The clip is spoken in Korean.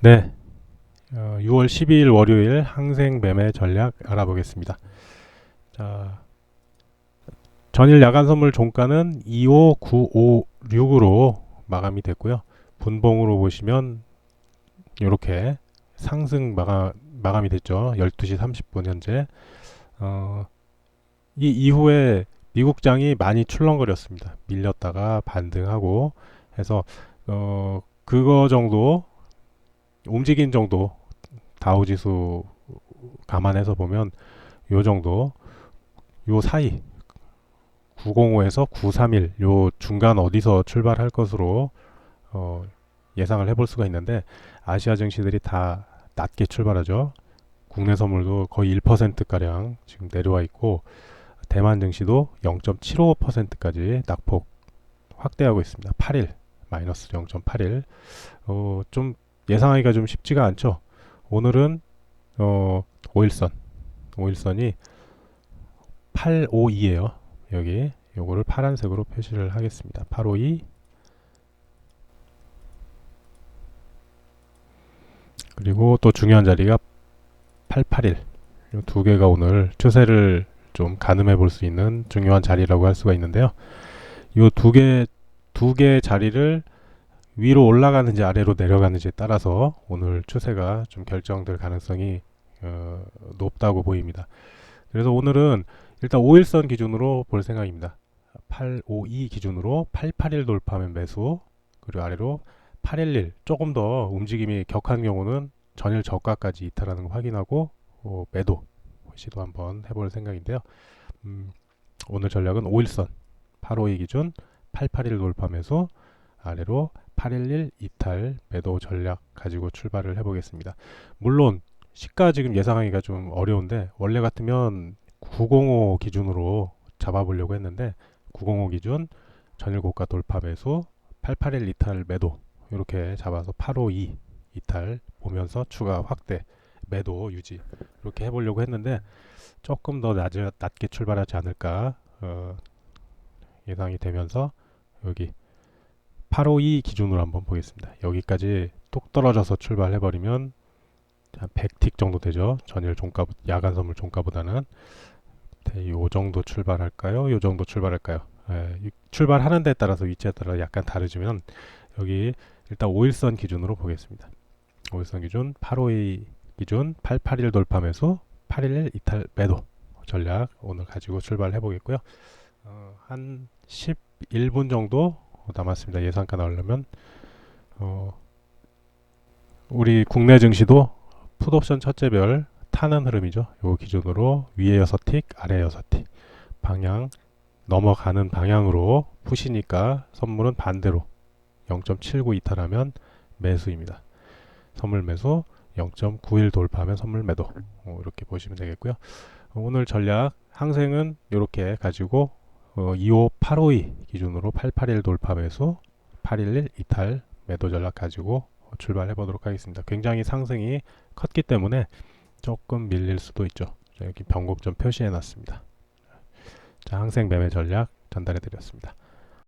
네. 어, 6월 12일 월요일 항생 매매 전략 알아보겠습니다. 자, 전일 야간 선물 종가는 25956으로 마감이 됐고요. 분봉으로 보시면 이렇게 상승 마감, 마감이 됐죠. 12시 30분 현재. 어, 이 이후에 미국장이 많이 출렁거렸습니다. 밀렸다가 반등하고 해서 어, 그거 정도 움직인 정도 다우지수 감안해서 보면 요 정도 요 사이 905에서 931 요 중간 어디서 출발할 것으로 어, 예상을 해볼 수가 있는데 아시아 증시들이 다 낮게 출발하죠. 국내 선물도 거의 1% 가량 지금 내려와 있고 대만 증시도 0.75%까지 낙폭 확대하고 있습니다. 8일 마이너스 0.81. 어, 좀 예상하기가 좀 쉽지가 않죠. 오늘은 어, 5일선 5일선이 852예요. 여기 요거를 파란색으로 표시를 하겠습니다. 852 그리고 또 중요한 자리가 881. 이두 개가 오늘 추세를 좀 가늠해 볼 수 있는 중요한 자리라고 할 수가 있는데요. 이 두 개, 두 개의 자리를 위로 올라가는지 아래로 내려가는지에 따라서 오늘 추세가 좀 결정될 가능성이 어, 높다고 보입니다. 그래서 오늘은 일단 5일선 기준으로 볼 생각입니다. 852 기준으로 881 돌파하면 매수 그리고 아래로 811 조금 더 움직임이 격한 경우는 전일 저가까지 이탈하는 거 확인하고 어, 매도 시도 한번 해볼 생각인데요. 음, 오늘 전략은 5일선 852 기준 881 돌파 매수 아래로 811 이탈 매도 전략 가지고 출발을 해보겠습니다. 물론 시가 지금 예상하기가 좀 어려운데 원래 같으면 905 기준으로 잡아보려고 했는데 905 기준 전일 고가 돌파 매수 881 이탈 매도 이렇게 잡아서 852 이탈 보면서 추가 확대 매도 유지 이렇게 해보려고 했는데 조금 더 낮, 낮게 출발하지 않을까 어, 예상이 되면서 여기 852 기준으로 한번 보겠습니다. 여기까지 뚝 떨어져서 출발해 버리면 한 100틱 정도 되죠. 전일 종가 야간 선물 종가보다는 네, 요 정도 출발할까요? 요 정도 출발할까요? 예, 출발하는 데 따라서 위치에 따라 약간 다르지만 여기 일단 5일선 기준으로 보겠습니다. 5일선 기준 852 기준 881 돌파 매수 811 이탈 매도 전략 오늘 가지고 출발해 보겠고요. 어, 한 11분 정도 남았습니다. 예상가 나오려면 어, 우리 국내 증시도 풋옵션 첫째별 타는 흐름이죠. 요 기준으로 위에 6틱, 아래 6틱 방향 넘어가는 방향으로 푸시니까 선물은 반대로 0.79 이탈하면 매수입니다. 선물 매수 0.91 돌파하면 선물 매도 어, 이렇게 보시면 되겠고요. 어, 오늘 전략 항생은 이렇게 가지고 어, 25852 기준으로 881 돌파 매수 811 이탈 매도 전략 가지고 출발해 보도록 하겠습니다. 굉장히 상승이 컸기 때문에 조금 밀릴 수도 있죠. 여기 변곡점 표시해 놨습니다. 자, 항생 매매 전략 전달해 드렸습니다.